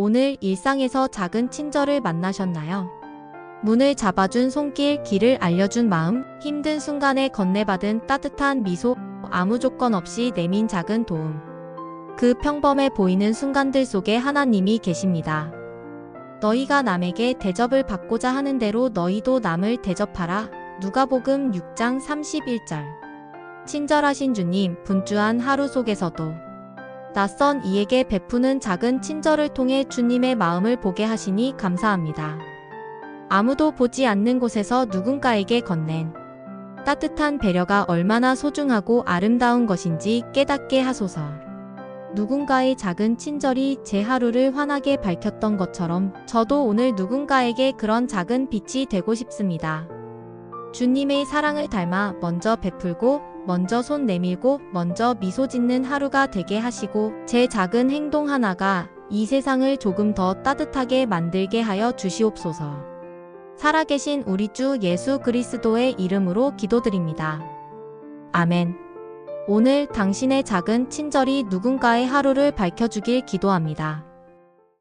오늘 일상에서 작은 친절을 만나셨나요? 문을 잡아준 손길, 길을 알려준 마음, 힘든 순간에 건네받은 따뜻한 미소, 아무 조건 없이 내민 작은 도움. 그 평범해 보이는 순간들 속에 하나님이 계십니다. 너희가 남에게 대접을 받고자 하는 대로 너희도 남을 대접하라. 누가복음 6장 31절. 친절하신 주님, 분주한 하루 속에서도 낯선 이에게 베푸는 작은 친절을 통해 주님의 마음을 보게 하시니 감사합니다. 아무도 보지 않는 곳에서 누군가에게 건넨 따뜻한 배려가 얼마나 소중하고 아름다운 것인지 깨닫게 하소서. 누군가의 작은 친절이 제 하루를 환하게 밝혔던 것처럼 저도 오늘 누군가에게 그런 작은 빛이 되고 싶습니다. 주님의 사랑을 닮아 먼저 베풀고 먼저 손 내밀고 먼저 미소 짓는 하루가 되게 하시고 제 작은 행동 하나가 이 세상을 조금 더 따뜻하게 만들게 하여 주시옵소서. 살아계신 우리 주 예수 그리스도의 이름으로 기도드립니다. 아멘. 오늘 당신의 작은 친절이 누군가의 하루를 밝혀주길 기도합니다.